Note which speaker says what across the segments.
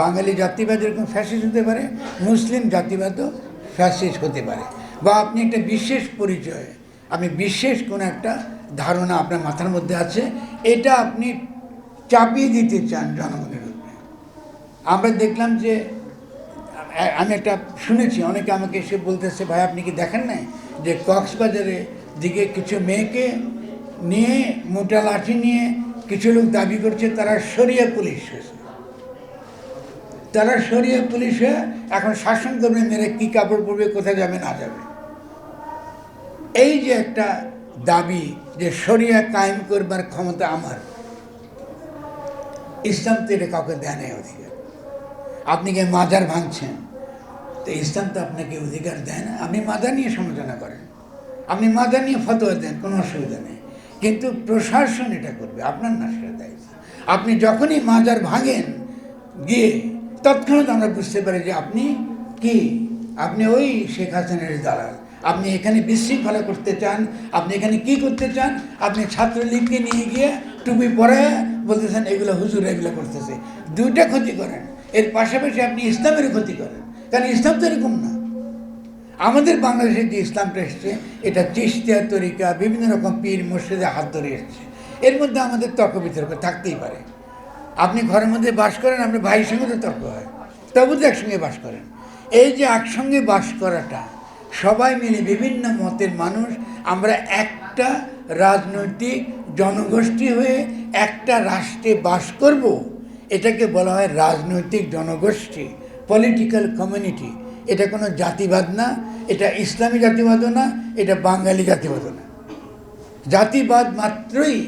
Speaker 1: বাঙালি জাতিবাদ এরকম ফ্যাসিস্ট হতে পারে, মুসলিম জাতিবাদও ফ্যাসিস্ট হতে পারে। বা আপনি একটা বিশেষ পরিচয় আপনি বিশেষ কোনো একটা ধারণা আপনার মাথার মধ্যে আছে, এটা আপনি চাপিয়ে দিতে চান জনগণের উপরে। আমরা দেখলাম যে, আমি একটা শুনেছি, অনেকে আমাকে এসে বলতেছে, ভাই, আপনি কি দেখেন নাই যে কক্সবাজারে দিকে কিছু মেয়েকে নিয়ে মোটা লাঠি নিয়ে কিছু লোক দাবি করছে, তারা সরিয়া পুলিশ হয়েছে? তারা সরিয়া পুলিশে এখন শাসন করবে, মেরে কী কাপড় পরবে, কোথায় যাবে, না যাবে। এই যে একটা দাবি যে সরিয়া কায়েম করবার ক্ষমতা আমার, ইসলাম তো এটা কাউকে দেয় নাই অধিকার। আপনি কি মাজার ভাঙছেন? তো ইসলাম তো আপনাকে অধিকার দেয় না। আপনি মাজার নিয়ে সমালোচনা করেন। আপনি মাজার নিয়ে ফতোয়া দেন, কোনো অসুবিধা নেই। কিন্তু প্রশাসন এটা করবে, আপনার না সেটা দায়িত্ব আপনি যখনই মাজার ভাঙেন, গিয়ে তৎক্ষণাৎ আমরা বুঝতে পারি যে আপনি কি? আপনি ওই শেখ হাসিনের দালাল। আপনি এখানে বিশৃঙ্খলা করতে চান, আপনি এখানে কি করতে চান? আপনি ছাত্রলীগকে নিয়ে গিয়ে টুপি পরে বলতেছেন, এগুলো হুজুর এগুলো করতেছে। দুইটা ক্ষতি করেন। এর পাশাপাশি আপনি ইসলামের ক্ষতি করেন। কারণ ইসলাম তো এরকম না। আমাদের বাংলাদেশের যে ইসলামটা এসছে, এটা চিস্তিয়া তরিকা, বিভিন্ন রকম পীর মসজিদে হাত ধরে এসছে। এর মধ্যে আমাদের তর্ক বিতর্ক থাকতেই পারে। আপনি ঘরের মধ্যে বাস করেন আপনার ভাইয়ের সঙ্গে তো তর্ক হয়। তবু তো একসঙ্গে বাস করেন। এই যে একসঙ্গে বাস করাটা, সবাই মিলে বিভিন্ন মতের মানুষ, আমরা একটা রাজনৈতিক জনগোষ্ঠী হয়ে একটা রাষ্ট্রে বাস করব, এটাকে বলা হয় রাজনৈতিক জনগোষ্ঠী পলিটিক্যাল কমিউনিটি এটা কোনো জাতিবাদ না, এটা ইসলামী জাতিবাদও না, এটা বাঙালি জাতিবাদও না। জাতিবাদ মাত্রই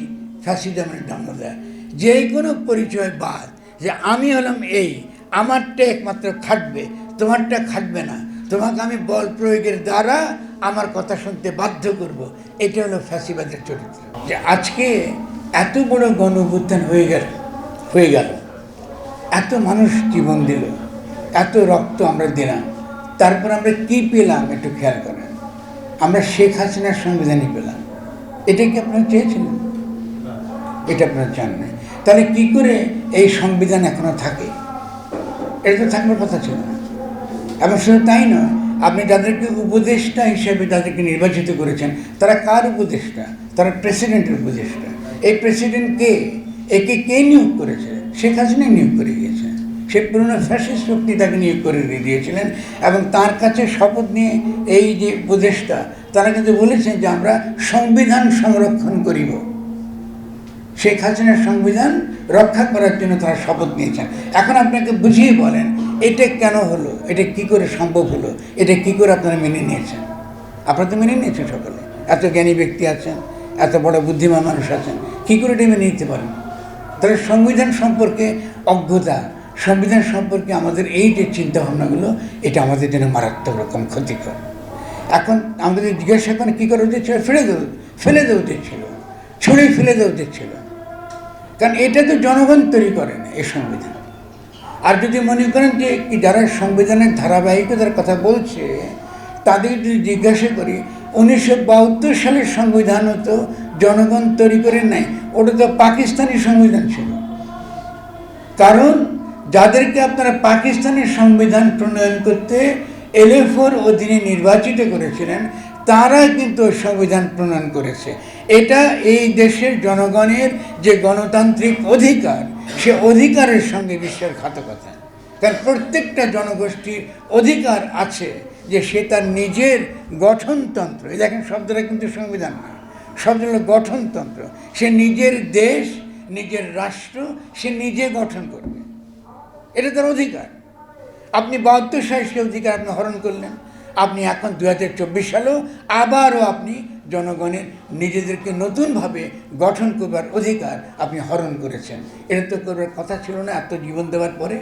Speaker 1: ফ্যাসিজমের জন্ম দেয় যে কোনো পরিচয় বাদ যে আমি হলাম এই আমারটা একমাত্র খাটবে তোমারটা খাটবে না। তোমাকে আমি বল প্রয়োগের দ্বারা আমার কথা শুনতে বাধ্য করব। এটা হলো ফ্যাসিবাদের চরিত্র। যে আজকে এত বড় গণ অভ্যুত্থান হয়ে গেল হয়ে গেল। এত মানুষ জীবন দিল এত রক্ত আমরা দিলাম। তারপর আমরা কি পেলাম একটু খেয়াল করেন। আমরা শেখ হাসিনার সংবিধানই পেলাম। এটা কি আপনারা চেয়েছিলেন? এটা আপনারা চান না তাহলে কি করে এই সংবিধান এখনও থাকে? এটা তো থাকবার কথা ছিল না। এবং শুধু তাই নয়, আপনি যাদেরকে উপদেষ্টা হিসেবে যাদেরকে নির্বাচিত করেছেন, তারা কার উপদেষ্টা? তারা প্রেসিডেন্টের উপদেষ্টা। এই প্রেসিডেন্ট কে? একে কে নিয়োগ করেছে? শেখ হাসিনা নিয়োগ করে গিয়েছে। সে পুরনো ফ্যাসিস্ট শক্তি তাকে নিয়োগ করে দিয়ে দিয়েছিলেন এবং তার কাছে শপথ নিয়ে এই যে উপদেষ্টা, তারা কিন্তু বলেছেন যে আমরা সংবিধান সংরক্ষণ করিব। শেখ হাসিনার সংবিধান রক্ষা করার জন্য তারা শপথ নিয়েছেন। এখন আপনাকে বুঝিয়ে বলেন, এটা কেন হলো? এটা কি করে সম্ভব হলো? এটা কি করে আপনারা মেনে নিয়েছেন? আপনারা তো মেনে নিয়েছেন সকলে। এত জ্ঞানী ব্যক্তি আছেন, এত বড় বুদ্ধিমান মানুষ আছেন, কি করে এটা মেনে নিতে পারেন? তাহলে সংবিধান সম্পর্কে অজ্ঞতা, সংবিধান সম্পর্কে আমাদের এই যে চিন্তাভাবনাগুলো, এটা আমাদের জন্য মারাত্মক রকম ক্ষতিকর। এখন আমাদের জিজ্ঞাসা করেন কী করে উচিত ছিল? ফেলে দেওয়া ফেলে দেওয়া উচিত ছিল। ছুঁড়ে ফেলে দেওয়া উচিত ছিল। কারণ এটা তো জনগণ তৈরি করেন এই সংবিধান। আর যদি মনে করেন যে যারা সংবিধানের ধারাবাহিকতার কথা বলছে তাদের যদি জিজ্ঞাসা করি, উনিশশো বাহাত্তর সালের সংবিধানও তো জনগণ তৈরি করে নাই, ওটা তো পাকিস্তানি সংবিধান ছিল। কারণ যাদেরকে আপনারা পাকিস্তানের সংবিধান প্রণয়ন করতে এলএফোর অধীনে নির্বাচিত করেছিলেন তারা কিন্তু সংবিধান প্রণয়ন করেছে। এটা এই দেশের জনগণের যে গণতান্ত্রিক অধিকার, সে অধিকারের সঙ্গে বিশ্বের বিশ্বাসঘাতকতা তার প্রত্যেকটা জনগোষ্ঠীর অধিকার আছে যে সে তার নিজের গঠনতন্ত্র, এই দেখেন শব্দটা কিন্তু সংবিধান না, শব্দ হলো গঠনতন্ত্র। সে নিজের দেশ, নিজের রাষ্ট্র, সে নিজে গঠন করবে। এটা তার অধিকার। আপনি বাহাত্তর সালে সে অধিকার আপনি হরণ করলেন। আপনি এখন দু হাজার চব্বিশ সালেও আবারও আপনি জনগণের নিজেদেরকে নতুনভাবে গঠন করবার অধিকার আপনি হরণ করেছেন। এটা তো করবার কথা ছিল না, এত জীবন দেওয়ার পরে।